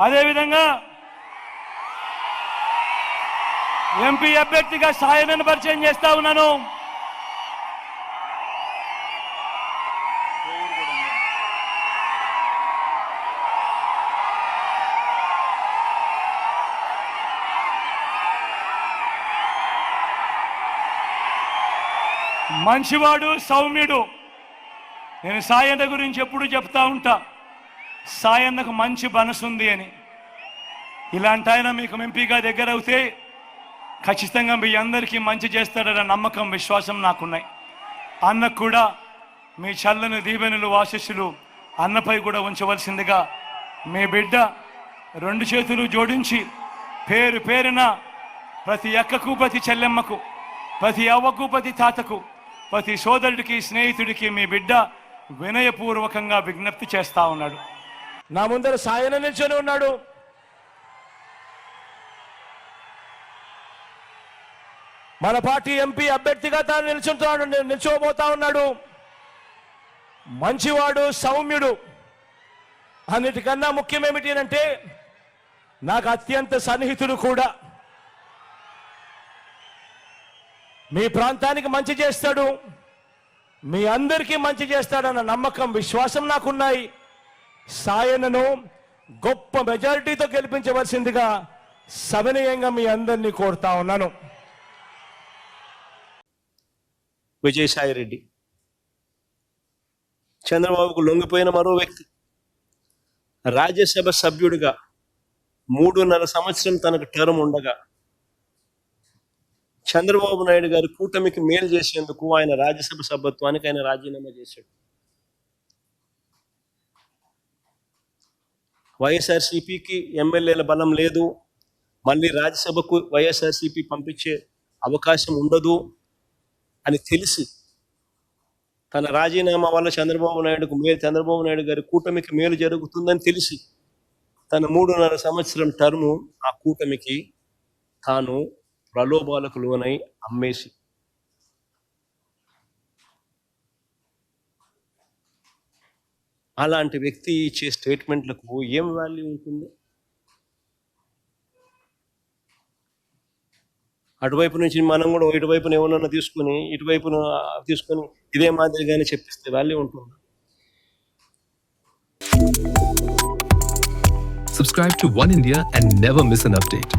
అదేవిధంగా ఎంపీ అభ్యర్థిగా సాయనను పరిచయం చేస్తా ఉన్నాను. మంచివాడు సౌమ్యుడు. నేను సాయన్న గురించి ఎప్పుడు చెప్తా ఉంటా. సాయన్నకు మంచి మనసు ఉంది అని. ఇలాంటి ఆయన మీకు ఎంపీగా దగ్గర అవుతే ఖచ్చితంగా మీ అందరికీ మంచి చేస్తాడన్న నమ్మకం విశ్వాసం నాకున్నాయి. అన్నకు కూడా మీ చల్లని దీవెనులు ఆశీస్సులు అన్నపై కూడా ఉంచవలసిందిగా మీ బిడ్డ రెండు చేతులు జోడించి పేరు పేరున ప్రతి అక్కకు ప్రతి చెల్లెమ్మకు ప్రతి అవ్వకు ప్రతి తాతకు ప్రతి సోదరుడికి స్నేహితుడికి మీ బిడ్డ వినయపూర్వకంగా విజ్ఞప్తి చేస్తూ ఉన్నాడు. నా ముందర సాయన నిల్చొని ఉన్నాడు. మన పార్టీ ఎంపీ అభ్యర్థిగా తాను నిల్చుంటాడు నిల్చోబోతా ఉన్నాడు. మంచివాడు సౌమ్యుడు. అన్నిటికన్నా ముఖ్యం ఏమిటి అంటే నాకు అత్యంత సన్నిహితుడు కూడా. మీ ప్రాంతానికి మంచి చేస్తాడు. మీ అందరికీ మంచి చేస్తాడన్న నమ్మకం విశ్వాసం నాకున్నాయి. సాయనను గొప్ప మెజారిటీతో గెలిపించవలసిందిగా సవినయంగా మీ అందరినీ కోరుతా ఉన్నాను. విజయసాయి రెడ్డి చంద్రబాబుకు లొంగిపోయిన మరో వ్యక్తి. రాజ్యసభ సభ్యుడిగా మూడున్నర సంవత్సరం తనకు టర్మ్ ఉండగా చంద్రబాబు నాయుడు గారి కూటమికి మేలు చేసేందుకు ఆయన రాజ్యసభ సభ్యత్వానికి ఆయన రాజీనామా చేశాడు. వైఎస్ఆర్సీపీకి ఎమ్మెల్యేల బలం లేదు. మళ్ళీ రాజ్యసభకు వైఎస్ఆర్సీపీ పంపించే అవకాశం ఉండదు అని తెలిసి తన రాజీనామా వల్ల చంద్రబాబు నాయుడుకు మేలు చంద్రబాబు నాయుడు గారి కూటమికి మేలు జరుగుతుందని తెలిసి తన మూడున్నర సంవత్సరం టర్ము ఆ కూటమికి తాను ప్రలోభాలకు లోనై అమ్మేసి అలాంటి వ్యక్తి ఇచ్చే స్టేట్మెంట్లకు ఏం వాల్యూ ఉంటుంది అటువైపు నుంచి మనం కూడా ఇటువైపున ఏమన్నా తీసుకుని ఇటువైపున తీసుకొని ఇదే మాదిరిగానే చెప్పిస్తే వాల్యూ ఉంటుంది Subscribe to One India and never miss an update.